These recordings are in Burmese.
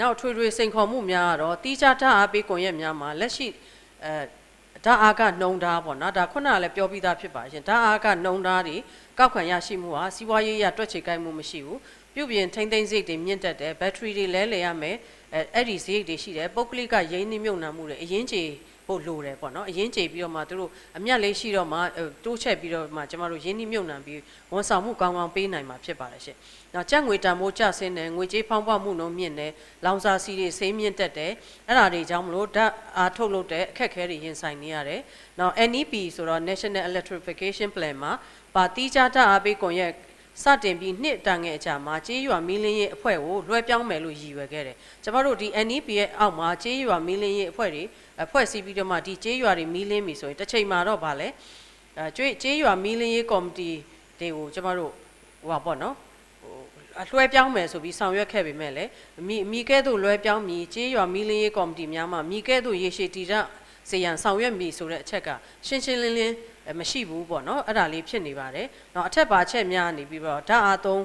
နောက်ထွေထွေစိန်ခေါ်မှုများကတော့တီးခြားထားအားပေးကွန်ရက်များမှာလက်ရှိအဲဓာတ်အားကနှုံဓာတ်ပေါ့နော်ဒါခုနကလည်းပြောပြီးသားဖြစ်ပါရှင်ဓာတ်အားကနှုံဓာတ်တွေကောက်ခံရရှိမှုဟာစီးပွားရေးရတွက်ချေကိုက်မှုမရှိဘူးပြုပြင်ထိမ့်သိမ့်စိတ်တွေမြင့်တက်တယ်ဘက်ထရီတွေလဲလဲရမယ်အဲအဲ့ဒီစိတ်တွေရှိတယ်ပုဂ္ဂလိကရင်းနှီးမြုပ်နှံမှုတွေအရင်ကြေ ဖို့လိုတယ်ပေါ့နော်အရင်ကြေပြီးတော့မှသူတို့အမျက်လေးရှိတော့မှအဲတိုးချက်ပြီးတော့မှကျမတို့ရင်းနှီးမြုပ်နှံပြီးဝန်ဆောင်မှုကောင်းကောင်းပေးနိုင်မှာဖြစ်ပါတယ်ရှင်။နောက်ကြက်ငွေတန်ဖိုးကျဆင်းတယ်ငွေကြေးဖောင်းပွားမှုနှုန်းမြင့်တယ်လောင်စာစီတွေစိမ်းမြင့်တက်တယ်အဲ့ဒါတွေကြောင့်မလို့ဓာတ်အားထုတ်လုပ်တဲ့အခက်အခဲတွေရင်ဆိုင်နေရတယ်။နောက် NEP ဆိုတော့ National Electrification Plan မှာပါတီးခြားဓာတ်အားပေးကွန်ရက် စတင်ပြီးနှစ်တန်ငယ်အကြာမှာကြေးရွာမီလင်းရေးအဖွဲ့ကိုလွှဲပြောင်းမယ်လို့ရည်ရွယ်ခဲ့တယ်။ကျမတို့ဒီ NEP ရဲ့အောက်မှာကြေးရွာမီလင်းရေးအဖွဲ့တွေအဖွဲ့စည်းပြီးတော့မှဒီကြေးရွာတွေမီလင်းပြီဆိုရင်တစ်ချိန်မှာတော့ဗာလဲအဲကျွေးကြေးရွာမီလင်းရေးကော်မတီတွေကိုကျမတို့ဟိုပါပေါ့နော်ဟိုအလွှဲပြောင်းမယ်ဆိုပြီးဆောင်ရွက်ခဲ့ပေမဲ့လည်းမိမိကဲ့သို့လွှဲပြောင်းမီကြေးရွာမီလင်းရေးကော်မတီများမှာမိကဲ့သို့ရေရှည်တည်ရစေရန်ဆောင်ရွက်မီဆိုတဲ့အချက်ကရှင်းရှင်းလင်းလင်းအဲ မရှိဘူးပေါ့နော်အဲ့ဒါလေးဖြစ်နေပါတယ်။နောက်အထက်ပါချက်များနေပြီးတော့ဓာတ်အားသုံး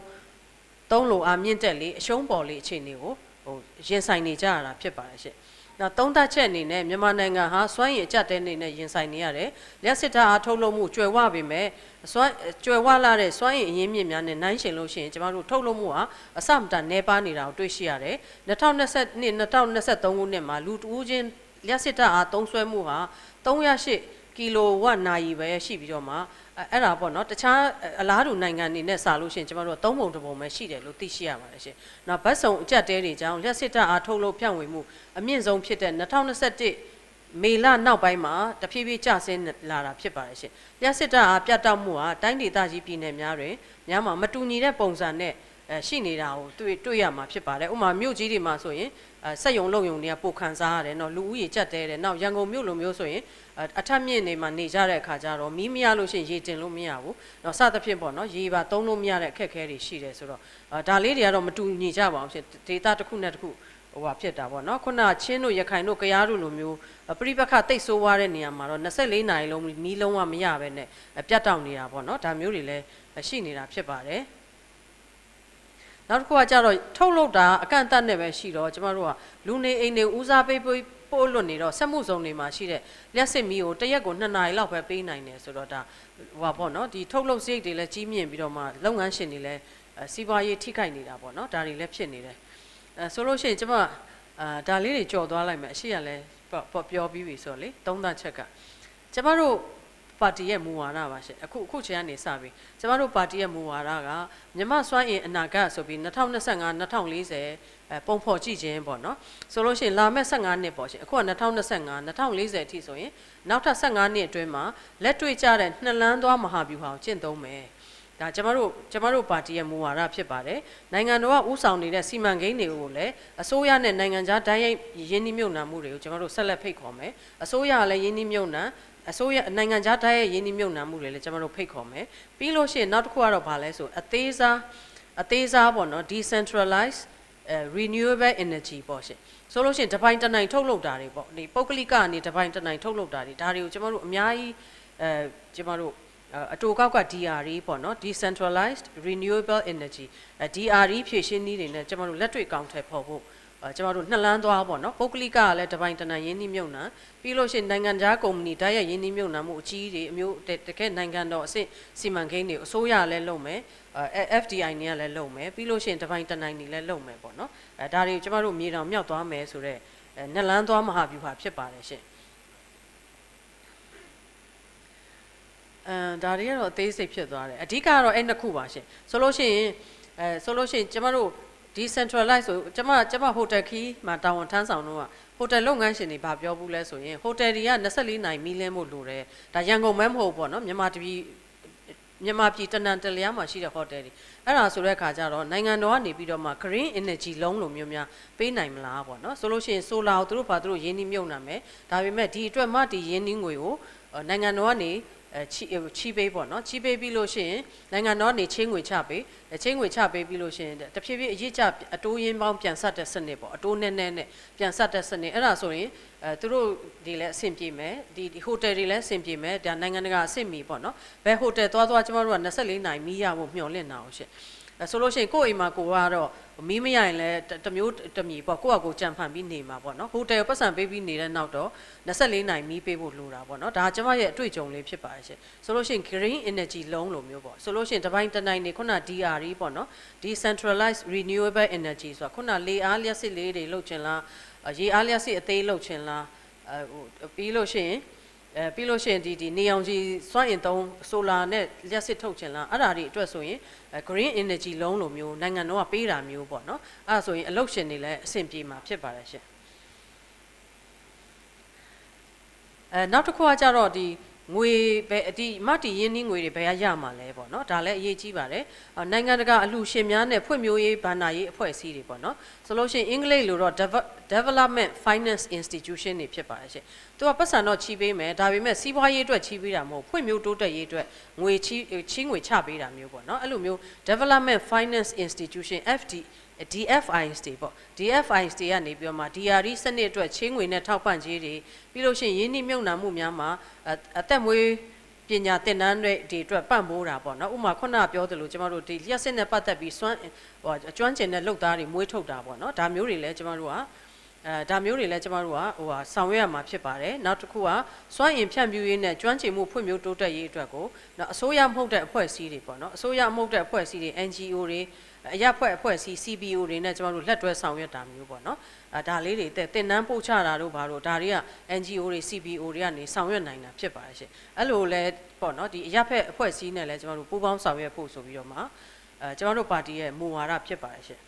သုံးလိုအားမြင့်တက်လေအရှုံးပေါ်လေအခြေအနေကိုဟိုရင်ဆိုင်နေကြရတာဖြစ်ပါတယ်ရှင့်။နောက်သုံးသပ်ချက်အနေနဲ့မြန်မာနိုင်ငံဟာစွမ်းရည်အကျပ်တဲနေနဲ့ရင်ဆိုင်နေရတယ်။လျှက်စစ်ဓာတ်အားထုတ်လုပ်မှုကျွယ်ဝပေမဲ့စွမ်းကျွယ်ဝလာတဲ့စွမ်းရည်အရင်းမြစ်များနဲ့နှိုင်းယှဉ်လို့ရှိရင်ကျမတို့ထုတ်လုပ်မှုဟာအဆမတန်နှဲပါနေတာကိုတွေ့ရှိရတယ်။2022 2023ခုနှစ်မှာလူတဦးချင်းလျှက်စစ်ဓာတ်အားသုံးစွဲမှုဟာ308 ကီလိုဝတ်နာရီပဲရှိပြီးတော့မှအဲအဲ့ဒါပေါ့နော်တခြားအလားတူနိုင်ငံတွေနဲ့စာလို့ရှိရင်ကျမတို့ကသုံးပုံတစ်ပုံပဲရှိတယ်လို့သိရှိရပါတယ်ရှင်။နောက်ဗတ်စုံအကြက်တဲတွေကြောင့်လျှက်စစ်တပ်အားထုတ်လို့ဖြန့်ဝေမှုအမြင့်ဆုံးဖြစ်တဲ့2021မေလနောက်ပိုင်းမှာတဖြည်းဖြည်းကျဆင်းလာတာဖြစ်ပါတယ်ရှင်။လျှက်စစ်တပ်အားပြတ်တောက်မှုဟာတိုင်းဒေသကြီးပြည်နယ်များတွင်များမှာမတူညီတဲ့ပုံစံနဲ့အဲရှိနေတာကိုတွေ့တွေ့ရမှာဖြစ်ပါတယ်။ဥပမာမြို့ကြီးတွေမှာဆိုရင်အဲစက်ယုံလုံယုံတွေကပိုခံစားရတယ်နော်လူဦးရေကြက်တဲတယ်။နောက်ရန်ကုန်မြို့လိုမျိုးဆိုရင် အအထက်မြင့်နေမှာနေကြတဲ့အခါကျတော့မီးမရလို့ရှိရင်ရေတင်လို့မရဘူး။နော်စသဖြင့်ပေါ့နော်ရေပါသုံးလို့မရတဲ့အခက်အခဲတွေရှိတယ်ဆိုတော့အာဒါလေးတွေကတော့မတူညီကြပါဘူးဖြစ်ဒေတာတစ်ခုနဲ့တစ်ခုဟိုဟာဖြစ်တာပေါ့နော်ခုနချင်းတို့ရခိုင်တို့ကြားတို့လိုမျိုးပြိပခတိတ်ဆိုးွားတဲ့နေရာမှာတော့24နာရီလုံးမီးလုံးဝမရပဲနဲ့ပြတ်တောက်နေတာပေါ့နော်ဒါမျိုးတွေလည်းရှိနေတာဖြစ်ပါတယ်။နောက်တစ်ခုကကြတော့ထုတ်လုပ်တာအကန့်အသတ်နဲ့ပဲရှိတော့ကျမတို့ကလူနေအိမ်တွေဦးစားပေး ပေးပို့လွတ်နေတော့ဆက်မှုစုံတွေမှာရှိတဲ့လျှက်စစ်မီးကိုတစ်ရက်ကို2နာရီလောက်ပဲပေးနိုင်တယ်ဆိုတော့ဒါဟိုပါပေါ့နော်ဒီထုတ်လုပ်စရိတ်တွေလည်းကြီးမြင့်ပြီးတော့မှလုပ်ငန်းရှင်တွေလည်းအဲစီးပွားရေးထိခိုက်နေတာပေါ့နော်ဒါတွေလည်းဖြစ်နေတယ်အဲဆိုလို့ရှိရင်ကျမအာဒါလေးတွေကြော်သွားလိုက်မယ်အရှိရလဲပေါ့ပြောပြီးပြီဆိုတော့လေသုံးသပ်ချက်ကကျမတို့ ပါတီရဲ့မူဝါဒပါရှင်အခုအခုချိန်ကနေစပြီးကျမတို့ပါတီရဲ့မူဝါဒကမြမစွမ်းအင်အနာဂတ်ဆိုပြီး2025 2040အဲပုံဖော်ကြည့်ခြင်းပေါ့နော်ဆိုလို့ရှိရင်လာမယ့်15နှစ်ပေါ့ရှင်အခုက2025 2040အထိဆိုရင်နောက်ထပ်15နှစ်အတွင်းမှာလက်တွေ့ကျတဲ့နှစ်လန်းသွားမဟာဗျူဟာကိုကျင့်သုံးမယ်ဒါကျမတို့ကျမတို့ပါတီရဲ့မူဝါဒဖြစ်ပါတယ်နိုင်ငံတော်ကဥဆောင်နေတဲ့စီမံကိန်းတွေကိုလည်းအစိုးရနဲ့နိုင်ငံခြားတိုင်းရိုက်ရင်းနှီးမြှုပ်နှံမှုတွေကိုကျမတို့ဆက်လက်ဖိတ်ခေါ်မယ်အစိုးရကလည်းရင်းနှီးမြှုပ်နှံအစိုးရနိုင်ငံခြားတိုင်းရဲ့ရင်းနှီးမြှုပ်နှံမှုတွေလည်းကျွန်တော်တို့ဖိတ်ခေါ်မယ်ပြီးလို့ရှိရင်နောက်တစ်ခုကတော့ဗာလဲဆိုအသေးစားအသေးစားပေါ့နော် decentralized uh, renewable energy ပေါ့ရှင်ဆိုလို့ရှိရင်တပိုင်းတနိုင်ထုတ်လုပ်တာတွေပေါ့ဒီပုဂ္ဂလိကကနေတပိုင်းတနိုင်ထုတ်လုပ်တာတွေဒါတွေကိုကျွန်တော်တို့အများကြီးအဲကျွန်တော်တို့အတူကောက်က DRE ပေါ့နော် decentralized renewable energy DRE ဖြည့်ရှင်းနည်းတွေနဲ့ကျွန်တော်တို့လက်တွေ့ကောင်းထည့်ဖို့ဖို့အဲ ကျမတို့နှစ်လန်းသွားပေါ့နော်ပုဂ္ဂလိကကလည်းတပိုင်းတနိုင်ရင်းနှီးမြုပ်နှံပြီးလို့ရှိရင်နိုင်ငံခြားကုမ္ပဏီဓာတ်ရိုက်ရင်းနှီးမြုပ်နှံမှုအကြီးတွေအမျိုးတကယ်နိုင်ငံတော်အဆင့်စီမံကိန်းတွေအစိုးရလည်းလုပ်မယ်အဲ FDI နေကလည်းလုပ်မယ်ပြီးလို့ရှိရင်တပိုင်းတနိုင်နေလည်းလုပ်မယ်ပေါ့နော်အဲဒါတွေကျမတို့မြေတောင်မြောက်သွားမယ်ဆိုတော့အဲနှစ်လန်းသွားမဟာဗျူဟာဖြစ်ပါတယ်ရှင်အဲဒါတွေကတော့အသေးစိတ်ဖြစ်သွားတယ်အဓိကကတော့အဲ့နှစ်ခုပါရှင်ဆိုလို့ရှိရင်အဲဆိုလို့ရှိရင်ကျမတို့ decentralize ဆိုကျမကျမဟိုတယ်ခီးမှာတာဝန်ထမ်းဆောင်တော့ဟိုတယ်လုပ်ငန်းရှင်တွေဗာပြောဘူးလဲဆိုရင်ဟိုတယ်တွေက24နိုင်မီလင်းဖို့လိုတယ်ဒါရန်ကုန်မဲမဟုတ်ပေါ့နော်မြန်မာတပြည်မြန်မာပြည်တနန်တလျားမှာရှိတဲ့ဟိုတယ်တွေအဲ့ဒါဆိုတဲ့အခါကျတော့နိုင်ငံတော်ကနေပြီးတော့မှ green energy လုံးလိုမျိုးများပေးနိုင်မလားပေါ့နော်ဆိုလို့ရှိရင် solar ကိုသူတို့ဘာသူတို့ရင်းနှီးမြုပ်နှံမယ်ဒါပေမဲ့ဒီအတွက်မှဒီရင်းနှီးငွေကိုနိုင်ငံတော်ကနေ အဲချီချီပေးပေါ့နော်ချီပေးပြီးလို့ရှိရင်နိုင်ငံတော်နေချင်းငွေချပေးချင်းငွေချပေးပြီးလို့ရှိရင်တဖြည်းဖြည်းအရေးကြအတိုးရင်းပေါင်းပြန်ဆက်တဲ့စနစ်ပေါ့အတိုးနဲ့နဲ့နဲ့ပြန်ဆက်တဲ့စနစ်အဲ့ဒါဆိုရင်အဲသူတို့ဒီလည်းအဆင်ပြေမယ်ဒီဒီဟိုတယ်တွေလည်းအဆင်ပြေမယ်ဒါနိုင်ငံတကာအဆင့်မီပေါ့နော်ဘယ်ဟိုတယ်သွားသွားကျမတို့က24နိုင်မီးရဖို့မျှော်လင့်တာအောင်ရှင့်အဲ ဆိုလို့ရှိရင်ကိုယ့်အိမ်မှာကိုကတော့မီးမရရင်လည်းတတစ်မျိုးတစ်မြေပေါ့ကိုယ့်အကိုကြံဖန်ပြီးနေမှာပေါ့နော်ဟိုတယ်ပတ်စံပေးပြီးနေတဲ့နောက်တော့24နိုင်မီးပေးဖို့လိုတာပေါ့နော်ဒါကျမရဲ့အတွေ့အကြုံလေးဖြစ်ပါတယ်ရှင်ဆိုလို့ရှိရင် green energy လုံးလိုမျိုးပေါ့ဆိုလို့ရှိရင်တစ်ပိုင်းတစ်နိုင်နေခုန DR ပေါ့နော် decentralized renewable energy ဆိုတာခုနလေအားလျှက်စစ်လေးတွေလုပ်ချင်လားအဲရေအားလျှက်စစ်အသေးလုပ်ချင်လားအဲဟိုပြီးလို့ရှိရင် အဲပြီးလို့ရှိရင်ဒီဒီနေအောင်ကြီးစွမ်းအင်သုံးဆိုလာနဲ့လျှက်စစ်ထုတ်ချင်လားအဲ့ဒါတွေအတွက်ဆိုရင်အဲ green energy လုံးလိုမျိုးနိုင်ငံတော်ကပေးတာမျိုးပေါ့နော်အဲ့ဒါဆိုရင်အလုပ်ရှင်တွေလည်းအဆင်ပြေမှာဖြစ်ပါတယ်ရှင်အဲနောက်တစ်ခုကကြတော့ဒီ ငွေပဲဒီမတ်တီရင်းနှီးငွေတွေဘယ်ကရမှာလဲပေါ့နော်ဒါလည်းအရေးကြီးပါတယ်အော်နိုင်ငံတကာအလှူရှင်များနဲ့ဖွံ့ဖြိုးရေးဘဏ္ဍာရေးအဖွဲ့အစည်းတွေပေါ့နော်ဆိုလို့ရှိရင်အင်္ဂလိပ်လိုတော့ Deve- development finance institution တွေဖြစ်ပါတယ်ရှင်သူကပတ်စံတော့ချီးပေးမယ်ဒါပေမဲ့စီးပွားရေးအတွက်ချီးပေးတာမဟုတ်ဖွံ့ဖြိုးတိုးတက်ရေးအတွက်ငွေချီးချီးငွေချပေးတာမျိုးပေါ့နော်အဲ့လိုမျိုး development finance institution FD DFIs တွေပေါ့ DFIs တွေကနေပြီးတော့မှ DRE စနစ်အတွက်ချင်းငွေနဲ့ထောက်ပံ့ကြေးတွေပြီးလို့ရှိရင်ရင်းနှီးမြှုပ်နှံမှုများမှာအအသက်မွေးပညာသင်တန်းတွေဒီအတွက်ပံ့ပိုးတာပေါ့နော်ဥပမာခုနကပြောသလိုကျမတို့ဒီလျှက်စစ်နဲ့ပတ်သက်ပြီးစွမ်းဟိုအကျွမ်းကျင်တဲ့လုပ်သားတွေမွေးထုတ်တာပေါ့နော်ဒါမျိုးတွေလည်းကျမတို့ကအဲဒါမျိုးတွေလည်းကျမတို့ကဟိုဟာဆောင်ရွက်ရမှာဖြစ်ပါတယ်နောက်တစ်ခုကစွမ်းအင်ဖြန့်ဖြူးရေးနဲ့ကျွမ်းကျင်မှုဖွံ့ဖြိုးတိုးတက်ရေးအတွက်ကိုနော်အစိုးရမဟုတ်တဲ့အဖွဲ့အစည်းတွေပေါ့နော်အစိုးရမဟုတ်တဲ့အဖွဲ့အစည်းတွေ NGO တွေ အရက်ဖွဲ့အဖွဲ့အစည်း CBO တွေနဲ့ကျမတို့လက်တွဲဆောင်ရွက်တာမျိုးပေါ့နော်အဲဒါလေးတွေတဲ့တင်နန်းပို့ချတာတို့ဘာလို့ဒါတွေက NGO တွေ CBO တွေကနေဆောင်ရွက်နိုင်တာဖြစ်ပါတယ်ရှင်အဲ့လိုလဲပေါ့နော်ဒီအရက်ဖက်အဖွဲ့အစည်းနဲ့လည်းကျမတို့ပူးပေါင်းဆောင်ရွက်ဖို့ဆိုပြီးတော့မှအဲကျမတို့ပါတီရဲ့မူဝါဒဖြစ်ပါတယ်ရှင်